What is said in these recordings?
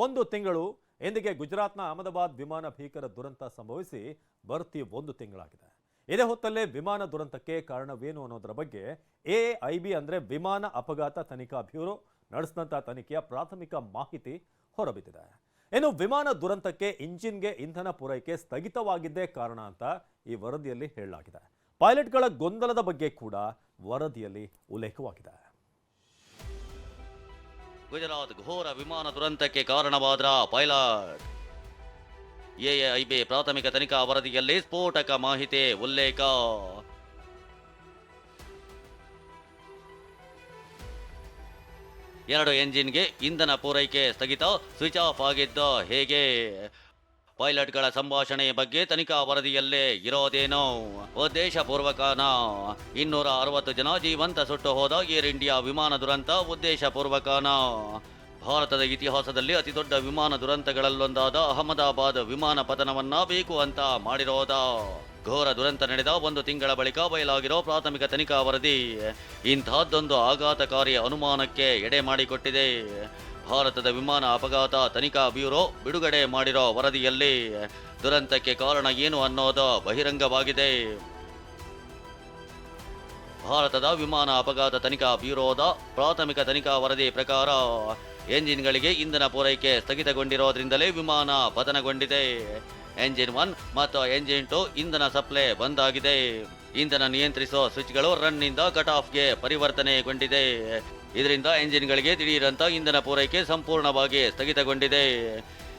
ಒಂದು ತಿಂಗಳು ಎಂದಿಗೆ ಗುಜರಾತ್ನ ಅಹಮದಾಬಾದ್ ವಿಮಾನ ಭೀಕರ ದುರಂತ ಸಂಭವಿಸಿ ಬರ್ತಿ ಒಂದು ತಿಂಗಳಾಗಿದೆ. ಇದೇ ಹೊತ್ತಲ್ಲೇ ವಿಮಾನ ದುರಂತಕ್ಕೆ ಕಾರಣವೇನು ಅನ್ನೋದರ ಬಗ್ಗೆ ಎ ಐ ಬಿ ಅಂದ್ರೆ ವಿಮಾನ ಅಪಘಾತ ತನಿಖಾ ಬ್ಯೂರೋ ನಡೆಸಿದಂಥ ತನಿಖೆಯ ಪ್ರಾಥಮಿಕ ಮಾಹಿತಿ ಹೊರಬಿದ್ದಿದೆ. ಇನ್ನು ವಿಮಾನ ದುರಂತಕ್ಕೆ ಇಂಜಿನ್ಗೆ ಇಂಧನ ಪೂರೈಕೆ ಸ್ಥಗಿತವಾಗಿದ್ದೇ ಕಾರಣ ಅಂತ ಈ ವರದಿಯಲ್ಲಿ ಹೇಳಲಾಗಿದೆ. ಪೈಲಟ್ಗಳ ಗೊಂದಲದ ಬಗ್ಗೆ ಕೂಡ ವರದಿಯಲ್ಲಿ ಉಲ್ಲೇಖವಾಗಿದೆ. ಗುಜರಾತ್ ಘೋರ ವಿಮಾನ ದುರಂತಕ್ಕೆ ಕಾರಣವಾದ ಪೈಲಟ್. ಎಐಬಿ ಪ್ರಾಥಮಿಕ ತನಿಖಾ ವರದಿಯಲ್ಲಿ ಸ್ಫೋಟಕ ಮಾಹಿತಿ ಉಲ್ಲೇಖ. ಎರಡು ಎಂಜಿನ್ಗೆ ಇಂಧನ ಪೂರೈಕೆ ಸ್ಥಗಿತ, ಸ್ವಿಚ್ ಆಫ್ ಆಗಿದ್ದ ಹೇಗೆ? ಪೈಲಟ್ಗಳ ಸಂಭಾಷಣೆ ಬಗ್ಗೆ ತನಿಖಾ ವರದಿಯಲ್ಲೇ ಇರೋದೇನೋ? ಉದ್ದೇಶಪೂರ್ವಕನ ಇನ್ನೂರ ಅರವತ್ತು ಜನ ಜೀವಂತ ಸುಟ್ಟು ಹೋದ ಏರ್ ಇಂಡಿಯಾ ವಿಮಾನ ದುರಂತ ಉದ್ದೇಶಪೂರ್ವಕನ ಭಾರತದ ಇತಿಹಾಸದಲ್ಲಿ ಅತಿ ದೊಡ್ಡ ವಿಮಾನ ದುರಂತಗಳಲ್ಲೊಂದಾದ ಅಹಮದಾಬಾದ್ ವಿಮಾನ ಪತನವನ್ನ ಬೇಕು ಅಂತ ಮಾಡಿರೋದ. ಘೋರ ದುರಂತ ನಡೆದ ಒಂದು ತಿಂಗಳ ಬಳಿಕ ಬಯಲಾಗಿರೋ ಪ್ರಾಥಮಿಕ ತನಿಖಾ ವರದಿ. ಇಂತಹದ್ದೊಂದು ಆಘಾತಕಾರಿ ಅನುಮಾನಕ್ಕೆ ಎಡೆ ಮಾಡಿಕೊಟ್ಟಿದೆ. ಭಾರತದ ವಿಮಾನ ಅಪಘಾತ ತನಿಖಾ ಬ್ಯೂರೋ ಬಿಡುಗಡೆ ಮಾಡಿರೋ ವರದಿಯಲ್ಲಿ ದುರಂತಕ್ಕೆ ಕಾರಣ ಏನು ಅನ್ನೋದು ಬಹಿರಂಗವಾಗಿದೆ. ಭಾರತದ ವಿಮಾನ ಅಪಘಾತ ತನಿಖಾ ಬ್ಯೂರೋದ ಪ್ರಾಥಮಿಕ ತನಿಖಾ ವರದಿ ಪ್ರಕಾರ ಎಂಜಿನ್ಗಳಿಗೆ ಇಂಧನ ಪೂರೈಕೆ ಸ್ಥಗಿತಗೊಂಡಿರೋದ್ರಿಂದಲೇ ವಿಮಾನ ಪತನಗೊಂಡಿದೆ. ಎಂಜಿನ್ ಒನ್ ಮತ್ತು ಎಂಜಿನ್ ಟು ಇಂಧನ ಸಪ್ಲೈ ಬಂದ್ ಆಗಿದೆ ಇಂಧನ ನಿಯಂತ್ರಿಸುವ ಸ್ವಿಚ್ಗಳು ರನ್ನಿಂದ ಕಟ್ ಆಫ್ಗೆ ಪರಿವರ್ತನೆಗೊಂಡಿದೆ. ಇದರಿಂದ ಎಂಜಿನ್ಗಳಿಗೆ ದಿಢೀರಂತ ಇಂಧನ ಪೂರೈಕೆ ಸಂಪೂರ್ಣವಾಗಿ ಸ್ಥಗಿತಗೊಂಡಿದೆ.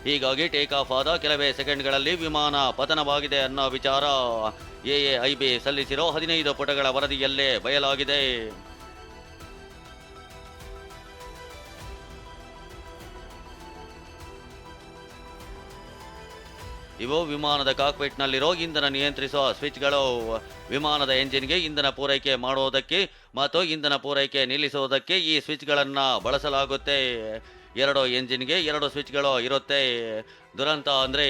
ಹೀಗಾಗಿ ಟೇಕ್ ಆಫ್ ಆದ ಕೆಲವೇ ಸೆಕೆಂಡ್ಗಳಲ್ಲಿ ವಿಮಾನ ಪತನವಾಗಿದೆ ಅನ್ನೋ ವಿಚಾರ ಎಎಐಬಿ ಸಲ್ಲಿಸಿರೋ ಹದಿನೈದು ಪುಟಗಳ ವರದಿಯಲ್ಲೇ ಬಯಲಾಗಿದೆ. ಇವು ವಿಮಾನದ ಕಾಕ್ಪಿಟ್ನಲ್ಲಿರೋ ಇಂಧನ ನಿಯಂತ್ರಿಸುವ ಸ್ವಿಚ್ಗಳು. ವಿಮಾನದ ಎಂಜಿನ್ಗೆ ಇಂಧನ ಪೂರೈಕೆ ಮಾಡುವುದಕ್ಕೆ ಮತ್ತು ಇಂಧನ ಪೂರೈಕೆ ನಿಲ್ಲಿಸುವುದಕ್ಕೆ ಈ ಸ್ವಿಚ್ಗಳನ್ನು ಬಳಸಲಾಗುತ್ತೆ. ಎರಡು ಎಂಜಿನ್ಗೆ ಎರಡು ಸ್ವಿಚ್ಗಳು ಇರುತ್ತೆ. ದುರಂತ ಅಂದರೆ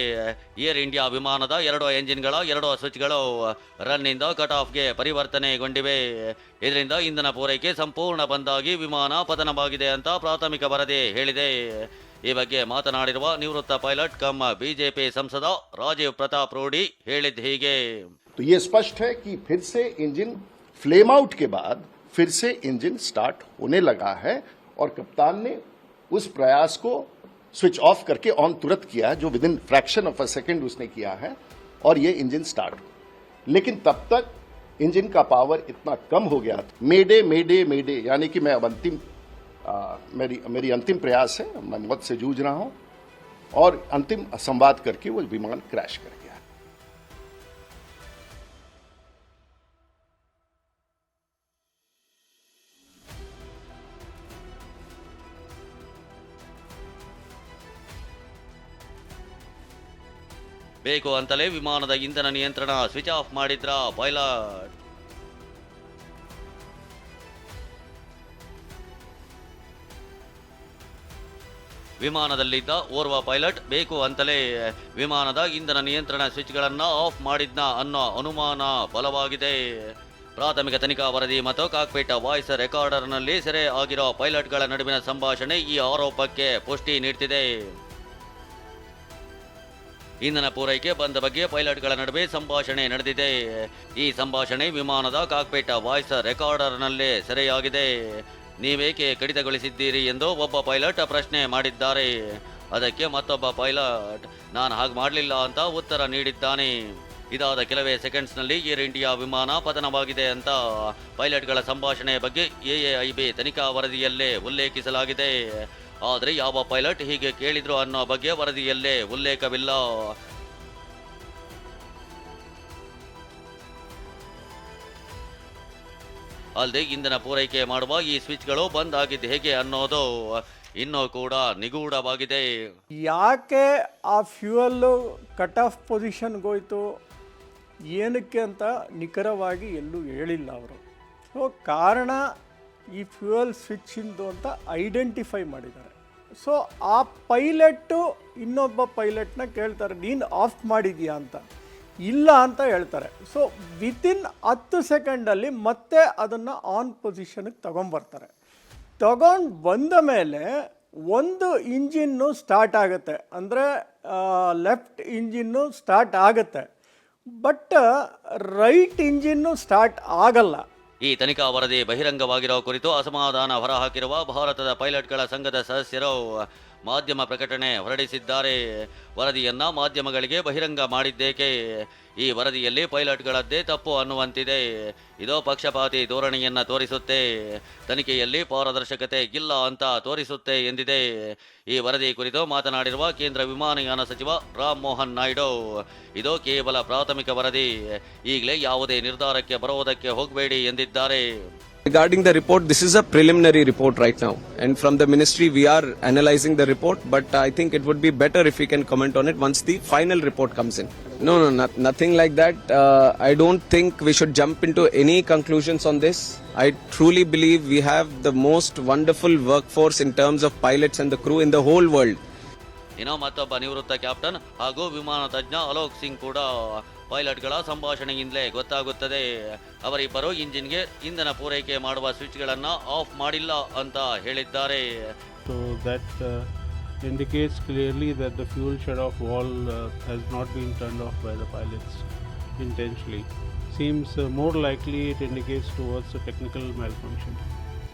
ಏರ್ ಇಂಡಿಯಾ ವಿಮಾನದ ಎರಡು ಎಂಜಿನ್ಗಳ ಎರಡು ಸ್ವಿಚ್ಗಳು ರನ್ನಿಂದ ಕಟ್ ಆಫ್ಗೆ ಪರಿವರ್ತನೆಗೊಂಡಿವೆ. ಇದರಿಂದ ಇಂಧನ ಪೂರೈಕೆ ಸಂಪೂರ್ಣ ಬಂದಾಗಿ ವಿಮಾನ ಪತನವಾಗಿದೆ ಅಂತ ಪ್ರಾಥಮಿಕ ವರದಿ ಹೇಳಿದೆ. ಈ ಬಗ್ಗೆ ಮಾತನಾಡಿರುವ ನಿವೃತ್ತ ಪೈಲಟ್ ಕಮ್ ಬಿಜೆಪಿ ಸಂಸದ ರಾಜೀವ್ ಪ್ರತಾಪ್ ರೂಢಿ ಹೇಳಿದ್ದು ಹೀಗೆ तो ये स्पष्ट है कि फिर से इंजन फ्लेम आउट के बाद फिर से इंजन स्टार्ट होने लगा है और कप्तान ने उस प्रयास को स्विच ऑफ करके ऑन तुरंत किया है जो within fraction of a second उसने किया है और ये इंजन स्टार्ट हुआ लेकिन तब तक इंजन का पावर इतना कम हो गया था मेडे मेडे मेडे यानी कि मैं अब अंतिम आ, मेरी मेरी अंतिम प्रयास है मैं मौत से जूझ रहा हूं और अंतिम संवाद करके वो विमान क्रैश कर गया ಬೇಕು ಅಂತಲೇ ವಿಮಾನದ ಇಂಧನ ನಿಯಂತ್ರಣ ಸ್ವಿಚ್ ಆಫ್ ಮಾಡಿದ್ರ ಪೈಲಟ್ ವಿಮಾನದಲ್ಲಿದ್ದ ಓರ್ವ ಪೈಲಟ್, ಬೇಕು ಅಂತಲೇ ವಿಮಾನದ ಇಂಧನ ನಿಯಂತ್ರಣ ಸ್ವಿಚ್ಗಳನ್ನು ಆಫ್ ಮಾಡಿದ್ನ ಅನ್ನೋ ಅನುಮಾನ ಬಲವಾಗಿದೆ. ಪ್ರಾಥಮಿಕ ತನಿಖಾ ವರದಿ ಮತ್ತು ಕಾಕ್ಪಿಟ್ ವಾಯ್ಸ್ ರೆಕಾರ್ಡರ್ನಲ್ಲಿ ಸೆರೆ ಆಗಿರೋ ಪೈಲಟ್ಗಳ ನಡುವಿನ ಸಂಭಾಷಣೆ ಈ ಆರೋಪಕ್ಕೆ ಪುಷ್ಟಿ ನೀಡ್ತಿದೆ. ಇಂಧನ ಪೂರೈಕೆ ಬಂದ ಬಗ್ಗೆ ಪೈಲಟ್ಗಳ ನಡುವೆ ಸಂಭಾಷಣೆ ನಡೆದಿದೆ. ಈ ಸಂಭಾಷಣೆ ವಿಮಾನದ ಕಾಕ್ಪಿಟ್ ವಾಯ್ಸ್ ರೆಕಾರ್ಡರ್ನಲ್ಲೇ ಸೆರೆಯಾಗಿದೆ. ನೀವೇಕೆ ಕಡಿತಗೊಳಿಸಿದ್ದೀರಿ ಎಂದು ಒಬ್ಬ ಪೈಲಟ್ ಪ್ರಶ್ನೆ ಮಾಡಿದ್ದಾರೆ. ಅದಕ್ಕೆ ಮತ್ತೊಬ್ಬ ಪೈಲಟ್, ನಾನು ಹಾಗೆ ಮಾಡಲಿಲ್ಲ ಅಂತ ಉತ್ತರ ನೀಡಿದ್ದಾನೆ. ಇದಾದ ಕೆಲವೇ ಸೆಕೆಂಡ್ಸ್ನಲ್ಲಿ ಏರ್ ಇಂಡಿಯಾ ವಿಮಾನ ಪತನವಾಗಿದೆ ಅಂತ ಪೈಲಟ್ಗಳ ಸಂಭಾಷಣೆ ಬಗ್ಗೆ ಎಎಐಬಿ ತನಿಖಾ ವರದಿಯಲ್ಲೇ ಉಲ್ಲೇಖಿಸಲಾಗಿದೆ. ಆದರೆ ಯಾವ ಪೈಲಟ್ ಹೀಗೆ ಕೇಳಿದ್ರು ಅನ್ನೋ ಬಗ್ಗೆ ವರದಿಯಲ್ಲೇ ಉಲ್ಲೇಖವಿಲ್ಲ. ಅಲ್ಲದೆ ಇಂಧನ ಪೂರೈಕೆ ಮಾಡುವ ಈ ಸ್ವಿಚ್ಗಳು ಬಂದ್ ಆಗಿದ್ದು ಹೇಗೆ ಅನ್ನೋದು ಇನ್ನೂ ಕೂಡ ನಿಗೂಢವಾಗಿದೆ. ಯಾಕೆ ಆ ಫ್ಯೂಯಲ್ಲು ಕಟ್ ಆಫ್ ಪೊಸಿಷನ್ಗೋಯ್ತು ಏನಕ್ಕೆ ಅಂತ ನಿಖರವಾಗಿ ಎಲ್ಲೂ ಹೇಳಿಲ್ಲ ಅವರು. ಸೊ, ಕಾರಣ ಈ ಫ್ಯೂಯಲ್ ಸ್ವಿಚ್ಚಿಂದು ಅಂತ ಐಡೆಂಟಿಫೈ ಮಾಡಿದ್ದಾರೆ. ಸೊ, ಆ ಪೈಲಟ್ಟು ಇನ್ನೊಬ್ಬ ಪೈಲಟ್ನ ಕೇಳ್ತಾರೆ, ನೀನು ಆಫ್ ಮಾಡಿದೀಯಾ ಅಂತ. ಇಲ್ಲ ಅಂತ ಹೇಳ್ತಾರೆ. ಸೊ ವಿತಿನ್ ಹತ್ತು ಸೆಕೆಂಡಲ್ಲಿ ಮತ್ತೆ ಅದನ್ನು ಆನ್ ಪೊಸಿಷನ್ಗೆ ತೊಗೊಂಬರ್ತಾರೆ ತಗೊಂಡು ಬಂದ ಮೇಲೆ ಒಂದು ಇಂಜಿನ್ನು ಸ್ಟಾರ್ಟ್ ಆಗುತ್ತೆ. ಅಂದರೆ ಲೆಫ್ಟ್ ಇಂಜಿನ್ನು ಸ್ಟಾರ್ಟ್ ಆಗುತ್ತೆ. ಬಟ್ ರೈಟ್ ಇಂಜಿನ್ನು ಸ್ಟಾರ್ಟ್ ಆಗಲ್ಲ. ಈ ತನಿಖಾ ವರದಿ ಬಹಿರಂಗವಾಗಿರೋ ಕುರಿತು ಅಸಮಾಧಾನ ಹೊರಹಾಕಿರುವ ಭಾರತದ ಪೈಲಟ್ಗಳ ಸಂಘದ ಸದಸ್ಯರು ಮಾಧ್ಯಮ ಪ್ರಕಟಣೆ ಹೊರಡಿಸಿದ್ದಾರೆ. ವರದಿಯನ್ನು ಮಾಧ್ಯಮಗಳಿಗೆ ಬಹಿರಂಗ ಮಾಡಿದ್ದೇಕೆ? ಈ ವರದಿಯಲ್ಲಿ ಪೈಲಟ್ಗಳದ್ದೇ ತಪ್ಪು ಅನ್ನುವಂತಿದೆ. ಇದೋ ಪಕ್ಷಪಾತಿ ಧೋರಣೆಯನ್ನು ತೋರಿಸುತ್ತೆ. ತನಿಖೆಯಲ್ಲಿ ಪಾರದರ್ಶಕತೆ ಇಲ್ಲ ಅಂತ ತೋರಿಸುತ್ತೆ ಎಂದಿದೆ. ಈ ವರದಿ ಕುರಿತು ಮಾತನಾಡಿರುವ ಕೇಂದ್ರ ವಿಮಾನಯಾನ ಸಚಿವ ರಾಮ್ ಮೋಹನ್ ನಾಯ್ಡು, ಇದು ಕೇವಲ ಪ್ರಾಥಮಿಕ ವರದಿ. ಈಗಲೇ ಯಾವುದೇ ನಿರ್ಧಾರಕ್ಕೆ ಬರುವುದಕ್ಕೆ ಹೋಗಬೇಡಿ ಎಂದಿದ್ದಾರೆ. Regarding the report, this is a preliminary report right now. And from the ministry, we are analyzing the report, but I think it would be better if we can comment on it once the final report comes in. No, no, not, nothing like that. Uh, I don't think we should jump into any conclusions on this. I truly believe we have the most wonderful workforce in terms of pilots and the crew in the whole world. ಇನೋ ಮತ್ತೊಬ್ಬ ನಿವೃತ್ತ captain ಹಾಗೂ ವಿಮಾನ ತಜ್ಞ ಅಲೋಕ್ ಸಿಂಗ್ ಕೂಡ ಪೈಲಟ್ಗಳ ಸಂಭಾಷಣೆಯಿಂದಲೇ ಗೊತ್ತಾಗುತ್ತದೆ. ಅವರಿಬ್ಬರು ಇಂಜಿನ್ಗೆ ಇಂಧನ ಪೂರೈಕೆ ಮಾಡುವ ಸ್ವಿಚ್ಗಳನ್ನು ಆಫ್ ಮಾಡಿಲ್ಲ ಅಂತ ಹೇಳಿದ್ದಾರೆ. Indicates clearly that the fuel shutoff valve has not been turn off by the pilots intentionally seems more likely it indicates towards technical malfunction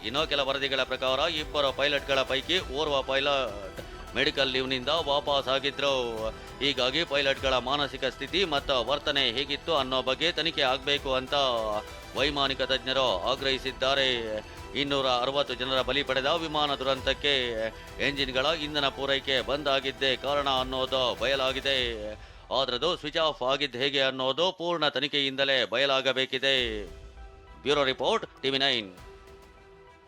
ಇನ್ನೂ ಕೆಲ ವರದಿಗಳ ಪ್ರಕಾರ ಇಬ್ಬರು ಪೈಲಟ್ಗಳ ಪೈಕಿ ಓರ್ವ ಪೈಲಟ್ ಮೆಡಿಕಲ್ ಲೀವ್ನಿಂದ ವಾಪಸ್ ಆಗಿದ್ರು. ಹೀಗಾಗಿ ಪೈಲಟ್ಗಳ ಮಾನಸಿಕ ಸ್ಥಿತಿ ಮತ್ತು ವರ್ತನೆ ಹೇಗಿತ್ತು ಅನ್ನೋ ಬಗ್ಗೆ ತನಿಖೆ ಆಗಬೇಕು ಅಂತ ವೈಮಾನಿಕ ತಜ್ಞರು ಆಗ್ರಹಿಸಿದ್ದಾರೆ. ಇನ್ನೂರ ಅರವತ್ತು ಜನರ ಬಲಿ ಪಡೆದ ವಿಮಾನ ದುರಂತಕ್ಕೆ ಎಂಜಿನ್ಗಳ ಇಂಧನ ಪೂರೈಕೆ ಬಂದ್ ಆಗಿದ್ದೇ ಕಾರಣ ಅನ್ನೋದು ಬಯಲಾಗಿದೆ. ಆದ್ರದು ಸ್ವಿಚ್ ಆಫ್ ಆಗಿದ್ದು ಹೇಗೆ ಅನ್ನೋದು ಪೂರ್ಣ ತನಿಖೆಯಿಂದಲೇ ಬಯಲಾಗಬೇಕಿದೆ. Bureau report TV nine.